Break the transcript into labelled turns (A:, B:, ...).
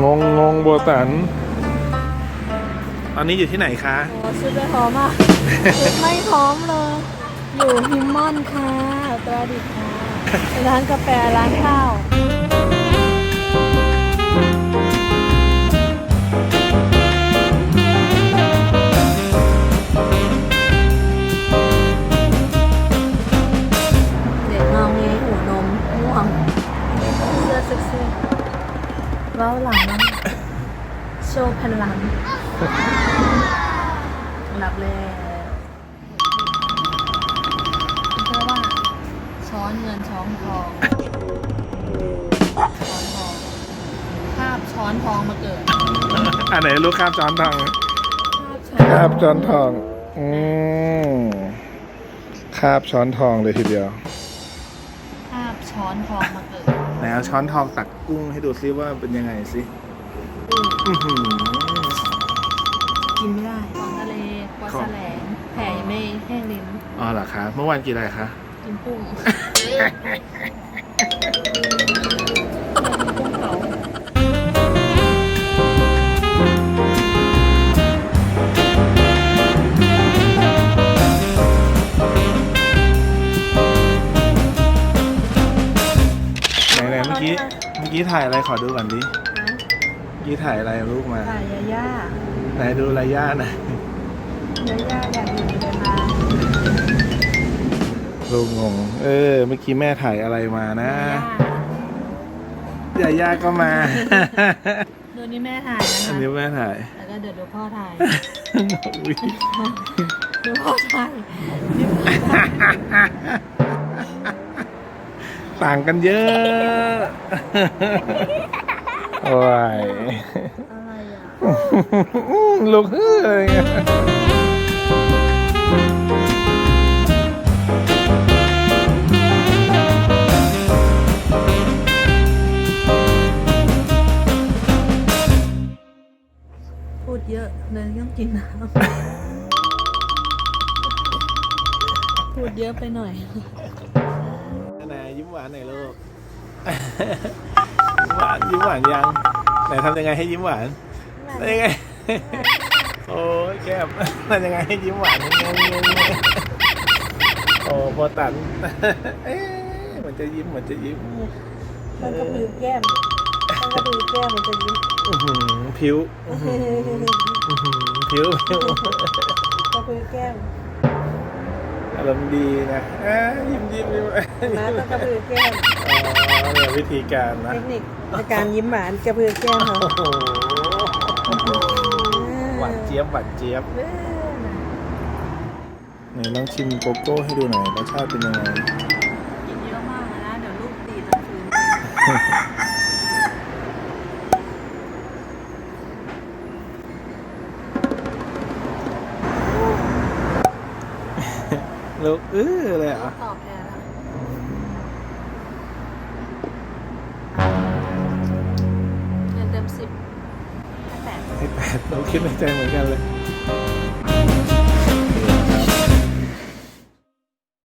A: งงงงโบตัน ตอนนี้อยู่ที่ไหนคะ
B: โอ้ชุดไม่พร้อมอะ ชุดไม่พร้อมเลย อยู่ฮิมมอนค่ะ ตัวดิบค่ะ ร้านกาแฟร้านข้าว เว้าหลังนะโชว์แผ่นหลังหลับแล้วเรียกว่าช้อนเงินช้อนทองช้อนทองคาบช้อนทองมาเกิด
A: อันไหนลูกคาบจอนทอง
B: คาบช้อน
A: คาบจอนทอง อืมคาบช้อนทองเลยทีเดียว
B: คาบช้อนทองมาเกิด
A: ไห นเอาช้อนทองตักกุ้งให้ดูซิว่าเป็นยังไงสิ
B: อืม
A: อื้อหือ
B: กินไม่ได้ของทะเลปลาแสลงแผ่ยังไม่แห้งลิ้น
A: อ๋อเหรอคะ เมื่อวานกินอะไรคะ
B: กินกุ้ง
A: กี้ถ่ายอะไรขอดูก่อนดิ
B: นะ
A: เมื่อกี้ถ่ายอะไรลูกมา
B: ถ่ายยาย่า
A: ไหนดูระยะหน่อย
B: ยาย่าอยากอยู่เดินมา
A: ลูกงง เออ เมื่อกี้แม่ถ่ายอะไรมานะ
B: ย่ายา
A: ย่าก็มา
B: ดูนี่แม่ถ่ายนะ
A: อัน
B: คะ
A: นี้แม่ถ่าย
B: แล้วก็เดี๋ยวดูพ่อถ่าย
A: อุ๊ย
B: ดูพ่อถ่ายนี่พ่อถ่าย
A: ต่างกันเยอะ โอ้ย
B: อะไรอะ
A: ลูกเฮ้ย
B: พูดเยอะเลยต้องกินน้ำ พูดเยอะไปหน่อย
A: ไหน ยิ้มหวานหน่อยลูกยิ้มหวานยิ้มหวานยังไหนทำยังไงให้ยิ้มหวานทำยังไงโอ้ยแก้มทำยังไงให้ยิ้มหวานงงงงโอ้โบตันเอ๊ะเหมันจะยิ้มเหมันจะยิ้ม
B: มันก็พือแก้มมันก็พือแก้มมันจะยิ้ม
A: อื้อหือผิวอื้อหืออื้อหือผิวผิว
B: ก็พือแก้ม
A: อารมณ์ดีนะเอ้ยยิ้มยิ้มยิ้ม
B: นะต้องกระพือแก้ม
A: อ๋อเนี่ยวิธีการนะ
B: เทคนิคในการยิ้มหวานกระพือแก้มค่ะ
A: โอ้โหหวานเจี๊ยบหวานเจี๊ยบ
B: เว้ยนะ
A: ไหนลองชิมโกโก้ให้ดูหน่อยรสชาติเป็นยังไง
B: กินเยอะมากเลยนะ เดี๋ยวลูกตีตอนคืน
A: ลูกเออเลยเหรอะ
B: ตอบแทนนะเงินเต็มสิบให้แปด
A: ให้แปดเราคิดในใจเหมือนกันเลย